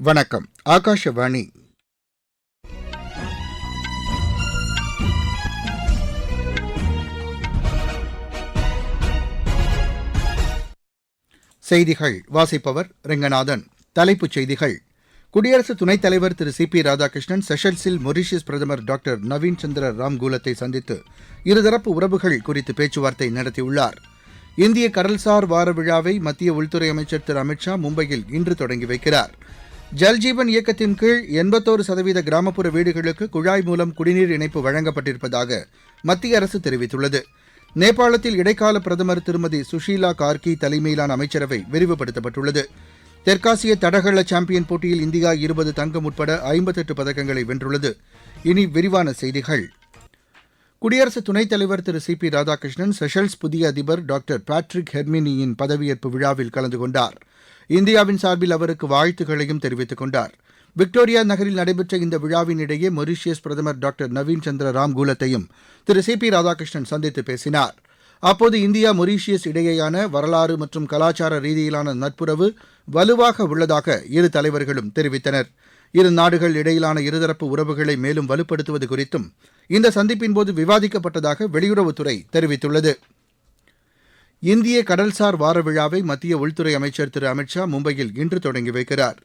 வணக்கம். ஆகாஷவாணி. செய்திகள். வாசிப்பவர் ரெங்கநாதன். தலைப்புச் செய்திகள். குடியரசு துணைத் தலைவர் திரு சி பி ராதாகிருஷ்ணன் செஷல்ஸில் மொரிஷியஸ் பிரதமர் டாக்டர் நவீன் சந்திர ராம்கூலத்தை சந்தித்து இருதரப்பு உறவுகள் குறித்து பேச்சுவார்த்தை நடத்தியுள்ளார். இந்திய கடல்சார் வார விழாவை மத்திய உள்துறை அமைச்சர் திரு அமித் ஷா மும்பையில் இன்று தொடங்கி வைக்கிறார். ஜல்ஜீவன் இயக்கத்தின் கீழ் எண்பத்தோரு சதவீத கிராமப்புற வீடுகளுக்கு குழாய் மூலம் குடிநீர் இணைப்பு வழங்கப்பட்டிருப்பதாக மத்திய அரசு தெரிவித்துள்ளது. நேபாளத்தில் இடைக்கால பிரதமர் திருமதி சுஷீலா கார்கி தலைமையிலான அமைச்சரவை விரிவுபடுத்தப்பட்டுள்ளது. தெற்காசிய தடகள சாம்பியன் போட்டியில் இந்தியா இருபது தங்கம் உட்பட ஐம்பத்தெட்டு பதக்கங்களை வென்றுள்ளது. இனி விரிவான செய்திகள். குடியரசு துணைத் தலைவர் Thiru C P Radhakrishnan Seychelles புதிய அதிபர் டாக்டர் பேட்ரிக் ஹெர்மினியின் பதவியேற்பு விழாவில் கலந்து கொண்டார். இந்தியாவின் சார்பில் அவருக்கு வாழ்த்துக்களையும் தெரிவித்துக் கொண்டார். விக்டோரியா நகரில் நடைபெற்ற இந்த விழாவின் இடையே மொரீஷியஸ் பிரதமர் டாக்டர் நவீன் சந்திர ராம்கூலத்தையும் திரு சி பி ராதாகிருஷ்ணன் சந்தித்து பேசினார். அப்போது இந்தியா மொரீஷியஸ் இடையேயான வரலாறு மற்றும் கலாச்சார ரீதியிலான நட்புறவு வலுவாக உள்ளதாக இரு தலைவர்களும் தெரிவித்தனர். இரு நாடுகள் இடையிலான இருதரப்பு உறவுகளை மேலும் வலுப்படுத்துவது குறித்தும் இந்த சந்திப்பின்போது விவாதிக்கப்பட்டதாக வெளியுறவுத்துறை தெரிவித்துள்ளது. இந்திய கடல்சார் வார விழாவை மத்திய உள்துறை அமைச்சர் திரு அமித் ஷா மும்பையில் இன்று தொடங்கி வைக்கிறார்.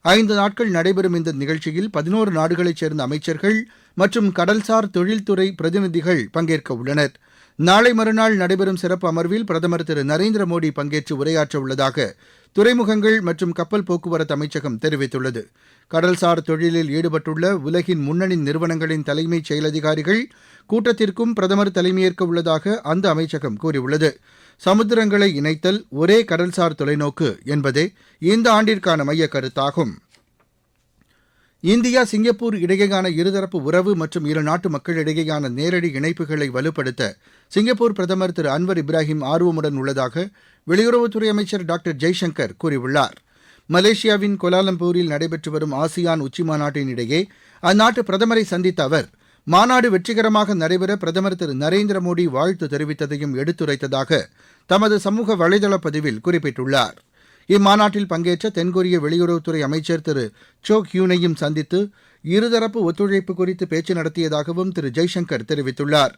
ஐந்து நாட்கள் நடைபெறும் இந்த நிகழ்ச்சியில் பதினோரு நாடுகளைச் சேர்ந்த அமைச்சர்கள் மற்றும் கடல்சார் தொழில்துறை பிரதிநிதிகள் பங்கேற்க உள்ளனர். நாளை மறுநாள் நடைபெறும் சிறப்பு அமர்வில் பிரதமர் திரு நரேந்திர மோடி பங்கேற்று உரையாற்ற உள்ளதாக துறைமுகங்கள் மற்றும் கப்பல் போக்குவரத்து அமைச்சகம் தெரிவித்துள்ளது. கடல்சார் தொழிலில் ஈடுபட்டுள்ள உலகின் முன்னணி நிறுவனங்களின் தலைமைச் செயலதிகாரிகள் கூட்டத்திற்கும் பிரதமர் தலைமையேற்க உள்ளதாக அந்த அமைச்சகம் கூறியுள்ளது. சமுத்திரங்களை இணைத்தல் ஒரே கடல்சார் தொலைநோக்கு என்பதே இந்த ஆண்டிற்கான மைய கருத்தாகும் இந்தியா சிங்கப்பூர் இடையேயான இருதரப்பு உறவு மற்றும் இரு நாட்டு மக்களிடையேயான நேரடி இணைப்புகளை வலுப்படுத்த சிங்கப்பூர் பிரதமர் திரு அன்வர் இப்ராஹிம் ஆர்வமுடன் உள்ளதாக வெளியுறவுத்துறை அமைச்சர் டாக்டர் ஜெய்சங்கர் கூறியுள்ளார். மலேசியாவின் கோலாலம்பூரில் நடைபெற்று வரும் ஆசியான் உச்சிமாநாட்டின் இடையே அந்நாட்டு பிரதமரை சந்தித்த அவர் மாநாடு வெற்றிகரமாக நடைபெற பிரதமர் திரு நரேந்திர மோடி வாழ்த்து தெரிவித்ததையும் எடுத்துரைத்ததாக தமது சமூக வலைதள பதிவில் குறிப்பிட்டுள்ளார். இம்மாநாட்டில் பங்கேற்ற தென்கொரிய வெளியுறவுத்துறை அமைச்சர் திரு சோக் ஹியூனையும் சந்தித்து இருதரப்பு ஒத்துழைப்பு குறித்து பேச்சு நடத்தியதாகவும் திரு ஜெய்சங்கர் தெரிவித்துள்ளார்.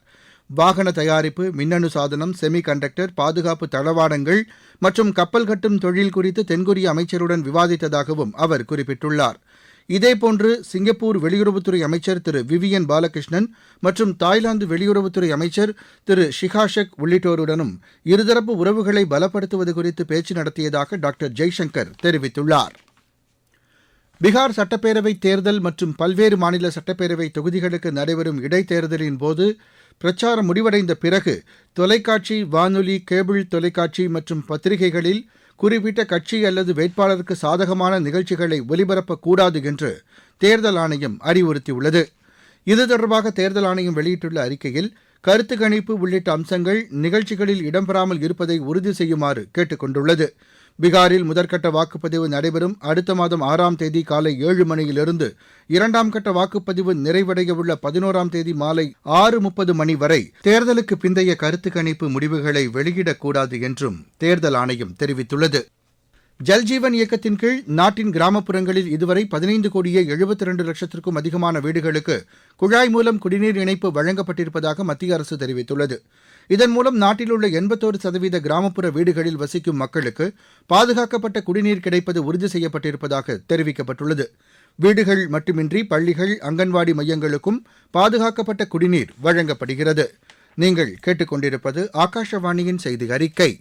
வாகன தயாரிப்பு மின்னணு சாதனம் செமி கண்டக்டர் பாதுகாப்பு தளவாடங்கள் மற்றும் கப்பல் கட்டும் தொழில் குறித்து தென்கொரிய அமைச்சருடன் விவாதித்ததாகவும் அவர் குறிப்பிட்டுள்ளார். இதேபோன்று சிங்கப்பூர் வெளியுறவுத்துறை அமைச்சர் திரு விவியன் பாலகிருஷ்ணன் மற்றும் தாய்லாந்து வெளியுறவுத்துறை அமைச்சர் திரு ஷிகாஷக் உள்ளிட்டோருடனும் இருதரப்பு உறவுகளை பலப்படுத்துவது குறித்து பேச்சு நடத்தியதாக டாக்டர் ஜெய்சங்கர் தெரிவித்துள்ளார். பீகார் சட்டப்பேரவை தேர்தல் மற்றும் பல்வேறு மாநில சட்டப்பேரவை தொகுதிகளுக்கு நடைபெறும் இடைத்தேர்தலின் போது பிரச்சாரம் முடிவடைந்த பிறகு தொலைக்காட்சி வானொலி கேபிள் தொலைக்காட்சி மற்றும் பத்திரிகைகளில் குறிப்பிட்ட கட்சி அல்லது வேட்பாளருக்கு சாதகமான நிகழ்ச்சிகளை ஒலிபரப்பக்கூடாது என்று தேர்தல் ஆணையம் அறிவுறுத்தியுள்ளது. இது தொடர்பாக தேர்தல் ஆணையம் வெளியிட்டுள்ள அறிக்கையில் கருத்து கணிப்பு உள்ளிட்ட அம்சங்கள் நிகழ்ச்சிகளில் இடம்பெறாமல் இருப்பதை உறுதி செய்யுமாறு கேட்டுக் கொண்டுள்ளது பீகாரில் முதற்கட்ட வாக்குப்பதிவு நடைபெறும் அடுத்த மாதம் ஆறாம் தேதி காலை ஏழு மணியிலிருந்து இரண்டாம் கட்ட வாக்குப்பதிவு நிறைவடையவுள்ள பதினோராம் தேதி மாலை ஆறு முப்பது மணி வரை தேர்தலுக்கு பிந்தைய கருத்து கணிப்பு முடிவுகளை வெளியிடக்கூடாது என்றும் தேர்தல் ஆணையம் தெரிவித்துள்ளது. ஜல்ஜீவன் இயக்கத்தின் கீழ் நாட்டின் கிராமப்புறங்களில் இதுவரை பதினைந்து கோடியே எழுபத்தி ரெண்டு லட்சத்திற்கும் அதிகமான வீடுகளுக்கு குழாய் மூலம் குடிநீர் இணைப்பு வழங்கப்பட்டிருப்பதாக மத்திய அரசு தெரிவித்துள்ளது. இதன் மூலம் நாட்டில் உள்ள எண்பத்தோரு சதவீத கிராமப்புற வீடுகளில் வசிக்கும் மக்களுக்கு பாதுகாக்கப்பட்ட குடிநீர் கிடைப்பது உறுதி செய்யப்பட்டிருப்பதாக தெரிவிக்கப்பட்டுள்ளது. வீடுகள் மட்டுமின்றி பள்ளிகள் அங்கன்வாடி மையங்களுக்கும் பாதுகாக்கப்பட்ட குடிநீர் வழங்கப்படுகிறது. நீங்கள் கேட்டுக்கொண்டிருப்பது ஆகாஷவாணியின் செய்தி அறிக்கை.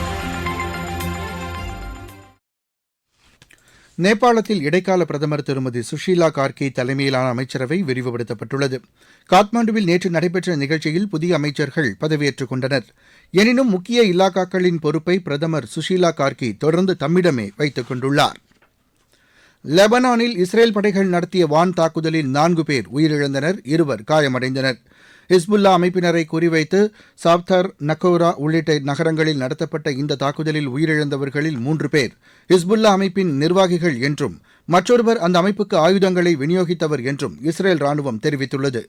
நேபாளத்தில் இடைக்கால பிரதமர் திருமதி சுஷீலா கார்கி தலைமையிலான அமைச்சரவை விரிவுபடுத்தப்பட்டுள்ளது. காத்மாண்டுவில் நேற்று நடைபெற்ற நிகழ்ச்சியில் புதிய அமைச்சர்கள் பதவியேற்றுக் கொண்டனர். எனினும் முக்கிய இலாக்காக்களின் பொறுப்பை பிரதமர் சுஷீலா கார்கே தொடர்ந்து தம்மிடமே வைத்துக் கொண்டுள்ளார். லெபனானில் இஸ்ரேல் படைகள் நடத்திய வான் தாக்குதலில் நான்கு பேர் உயிரிழந்தனர் இருவர் காயமடைந்தனர். ஹிஸ்புல்லா அமைப்பினரை குறிவைத்து சாப்தார் நக்கோரா உள்ளிட்ட நகரங்களில் நடத்தப்பட்ட இந்த தாக்குதலில் உயிரிழந்தவர்களில் மூன்று பேர் ஹிஸ்புல்லா அமைப்பின் நிர்வாகிகள் என்றும் மற்றொருவர் அந்த அமைப்புக்கு ஆயுதங்களை விநியோகித்தவர் என்றும் இஸ்ரேல் ராணுவம் தெரிவித்துள்ளது.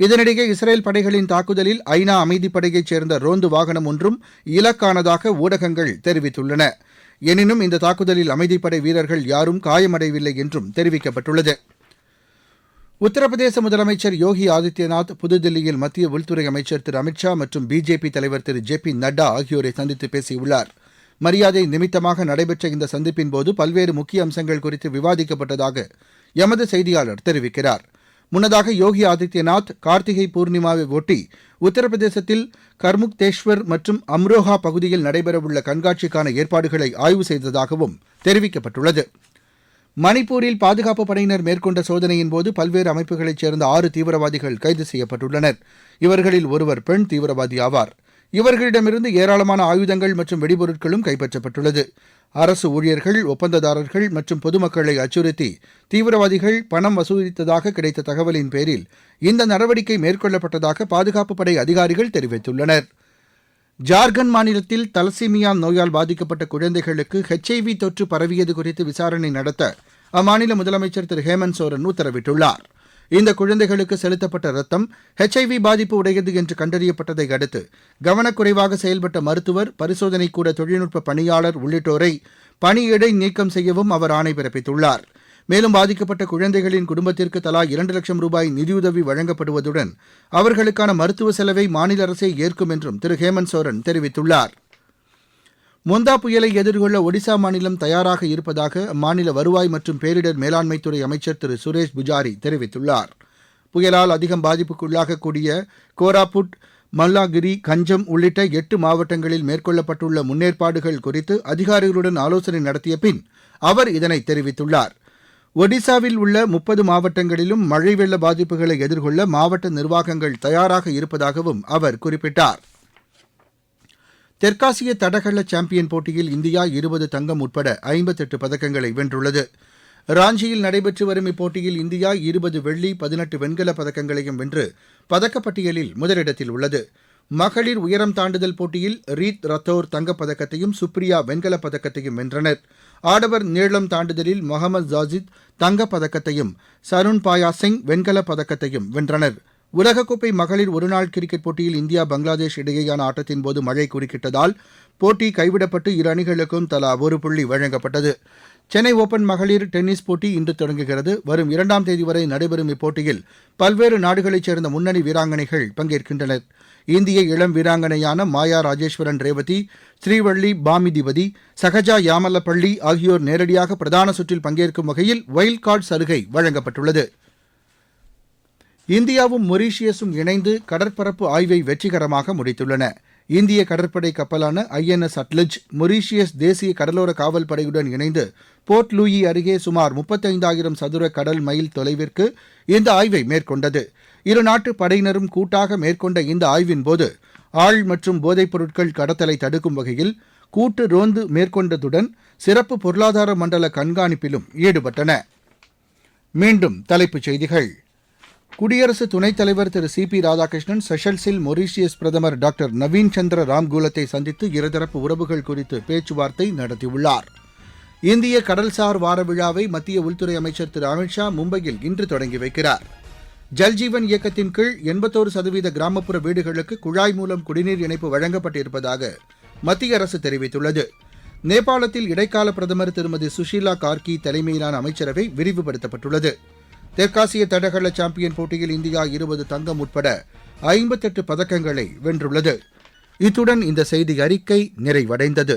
இதனிடையே இஸ்ரேல் படைகளின் தாக்குதலில் ஐநா அமைதிப்படையைச் சேர்ந்த ரோந்து வாகனம் ஒன்றும் இலக்கானதாக ஊடகங்கள் தெரிவித்துள்ளன. எனினும் இந்த தாக்குதலில் அமைதிப்படை வீரர்கள் யாரும் காயமடையவில்லை என்றும் தெரிவிக்கப்பட்டுள்ளது. உத்தரப்பிரதேச முதலமைச்சர் யோகி ஆதித்யநாத் புதுதில்லியில் மத்திய உள்துறை அமைச்சர் திரு அமித்ஷா மற்றும் பிஜேபி தலைவர் திரு ஜே பி நட்டா ஆகியோரை சந்தித்து பேசியுள்ளார். மரியாதை நிமித்தமாக நடைபெற்ற இந்த சந்திப்பின்போது பல்வேறு முக்கிய அம்சங்கள் குறித்து விவாதிக்கப்பட்டதாக எமது செய்தியாளர் தெரிவிக்கிறார். முன்னதாக யோகி ஆதித்யநாத் கார்த்திகை பூர்ணிமாவை ஒட்டி உத்தரப்பிரதேசத்தில் கர்முக்தேஷ்வர் மற்றும் அம்ரோஹா பகுதியில் நடைபெறவுள்ள கண்காட்சிக்கான ஏற்பாடுகளை ஆய்வு செய்ததாகவும் தெரிவிக்கப்பட்டுள்ளது. மணிப்பூரில் பாதுகாப்பு படையினர் மேற்கொண்ட சோதனையின்போது பல்வேறு அமைப்புகளைச் சேர்ந்த ஆறு தீவிரவாதிகள் கைது செய்யப்பட்டுள்ளனர். இவர்களில் ஒருவர் பெண் தீவிரவாதி ஆவார். இவர்களிடமிருந்து ஏராளமான ஆயுதங்கள் மற்றும் வெடிபொருட்களும் கைப்பற்றப்பட்டுள்ளது. அரசு ஊழியர்கள் ஒப்பந்ததாரர்கள் மற்றும் பொதுமக்களை அச்சுறுத்தி தீவிரவாதிகள் பணம் வசூலித்ததாக கிடைத்த தகவலின் பேரில் இந்த நடவடிக்கை மேற்கொள்ளப்பட்டதாக பாதுகாப்பு படை அதிகாரிகள் தெரிவித்துள்ளனர். ஜார்க்கண்ட் மாநிலத்தில் தலசீமியா நோயால் பாதிக்கப்பட்ட குழந்தைகளுக்கு ஹெச்ஐவி தொற்று பரவியது குறித்து விசாரணை நடத்த அம்மாநில முதலமைச்சர் திரு ஹேமந்த் சோரன் உத்தரவிட்டுள்ளார். இந்த குழந்தைகளுக்கு செலுத்தப்பட்ட ரத்தம் ஹெச்ஐவி பாதிப்பு உடையது என்று கண்டறியப்பட்டதை அடுத்து கவனக்குறைவாக செயல்பட்ட மருத்துவர் பரிசோதனை கூட தொழில்நுட்ப பணியாளர் உள்ளிட்டோரை பணியிடை நீக்கம் செய்யவும் அவர் ஆணை பிறப்பித்துள்ளார். மேலும் பாதிக்கப்பட்ட குழந்தைகளின் குடும்பத்திற்கு தலா இரண்டு லட்சம் ரூபாய் நிதியுதவி வழங்கப்படுவதுடன் அவர்களுக்கான மருத்துவ செலவை மாநில அரசே ஏற்கும் என்றும் திரு ஹேமந்த் சோரன் தெரிவித்துள்ளார். மொந்தா புயலை எதிர்கொள்ள ஒடிசா மாநிலம் தயாராக இருப்பதாக அம்மாநில வருவாய் மற்றும் பேரிடர் மேலாண்மைத்துறை அமைச்சர் திரு சுரேஷ் புஜாரி தெரிவித்துள்ளார். புயலால் அதிகம் பாதிப்புக்குள்ளாகக்கூடிய கோராபுட் மல்லாகிரி கஞ்சம் உள்ளிட்ட எட்டு மாவட்டங்களில் மேற்கொள்ளப்பட்டுள்ள முன்னேற்பாடுகள் குறித்து அதிகாரிகளுடன் ஆலோசனை நடத்திய பின் அவர் இதனை தெரிவித்துள்ளார். ஒடிசாவில் உள்ள முப்பது மாவட்டங்களிலும் மழை வெள்ள பாதிப்புகளை எதிர்கொள்ள மாவட்ட நிர்வாகங்கள் தயாராக இருப்பதாகவும் அவர் குறிப்பிட்டார். தெற்காசிய தடகள சாம்பியன் போட்டியில் இந்தியா இருபது தங்கம் உட்பட ஐம்பத்தெட்டு பதக்கங்களை வென்றுள்ளது. ராஞ்சியில் நடைபெற்று வரும் இப்போட்டியில் இந்தியா இருபது வெள்ளி பதினெட்டு வெண்கலப் பதக்கங்களையும் வென்று பதக்கப்பட்டியலில் முதலிடத்தில் உள்ளது. மகளிர் உயரம் தாண்டுதல் போட்டியில் ரீத் ரத்தோர் தங்கப்பதக்கத்தையும் சுப்ரியா வெண்கலப் பதக்கத்தையும் வென்றனர். ஆடவர் நீளம் தாண்டுதலில் முகமது ஜாசித் தங்கப்பதக்கத்தையும் சருண் பாயா சிங் வெண்கலப் பதக்கத்தையும் வென்றனர். உலகக்கோப்பை மகளிர் ஒருநாள் கிரிக்கெட் போட்டியில் இந்தியா பங்களாதேஷ் இடையேயான ஆட்டத்தின்போது மழை குறுக்கிட்டதால் போட்டி கைவிடப்பட்டு இரு அணிகளுக்கும் தலா ஒரு புள்ளி வழங்கப்பட்டது. சென்னை ஓபன் மகளிர் டென்னிஸ் போட்டி இன்று தொடங்குகிறது. வரும் இரண்டாம் தேதி வரை நடைபெறும் இப்போட்டியில் பல்வேறு நாடுகளைச் சேர்ந்த முன்னணி வீராங்கனைகள் பங்கேற்கின்றனர். இந்திய இளம் வீராங்கனையான மாயா ராஜேஸ்வரன் ரேவதி ஸ்ரீவள்ளி பாமிதிபதி சகஜா யாமல்லப்பள்ளி ஆகியோர் நேரடியாக பிரதான சுற்றில் பங்கேற்கும் வகையில் வைல்ட் கார்டு சலுகை வழங்கப்பட்டுள்ளது. இந்தியாவும் மொரீஷியஸும் இணைந்து கடற்பரப்பு ஆய்வை வெற்றிகரமாக முடித்துள்ளன. இந்திய கடற்படை கப்பலான ஐஎன்எஸ் அட்லஜ் மொரீஷியஸ் தேசிய கடலோர காவல் படையுடன் இணைந்து போர்ட் லூயி அருகே சுமார் முப்பத்தைந்தாயிரம் சதுர கடல் மைல் தொலைவிற்கு இந்த ஆய்வை மேற்கொண்டது. இரு நாட்டு படையினரும் கூட்டாக மேற்கொண்ட இந்த ஆய்வின்போது ஆள் மற்றும் போதைப் பொருட்கள் கடத்தலை தடுக்கும் வகையில் கூட்டு ரோந்து மேற்கொண்டதுடன் சிறப்பு பொருளாதார மண்டல கண்காணிப்பிலும் ஈடுபட்டன. மீண்டும் தலைப்புச் செய்திகள். குடியரசு துணைத் தலைவர் திரு சி பி ராதாகிருஷ்ணன் செஷல்ஸில் மொரீஷியஸ் பிரதமர் டாக்டர் நவீன் சந்திர ராம்கூலத்தை சந்தித்து இருதரப்பு உறவுகள் குறித்து பேச்சுவார்த்தை நடத்தியுள்ளார். இந்திய கடல்சார் வார விழாவை மத்திய உள்துறை அமைச்சர் திரு அமித்ஷா மும்பையில் இன்று தொடங்கி வைக்கிறார். ஜல்ஜீவன் இயக்கத்தின் கீழ் எண்பத்தோரு சதவீத கிராமப்புற வீடுகளுக்கு குழாய் மூலம் குடிநீர் இணைப்பு வழங்கப்பட்டிருப்பதாக மத்திய அரசு தெரிவித்துள்ளது. நேபாளத்தில் இடைக்கால பிரதமர் திருமதி சுஷீலா கார்கி தலைமையிலான அமைச்சரவை விரிவுபடுத்தப்பட்டுள்ளது. தெற்காசிய தடகள சாம்பியன் போட்டியில் இந்தியா இருபது தங்கம் உட்பட ஐம்பத்தெட்டு பதக்கங்களை வென்றுள்ளது. இத்துடன் இந்த செய்தி அறிக்கை நிறைவடைந்தது.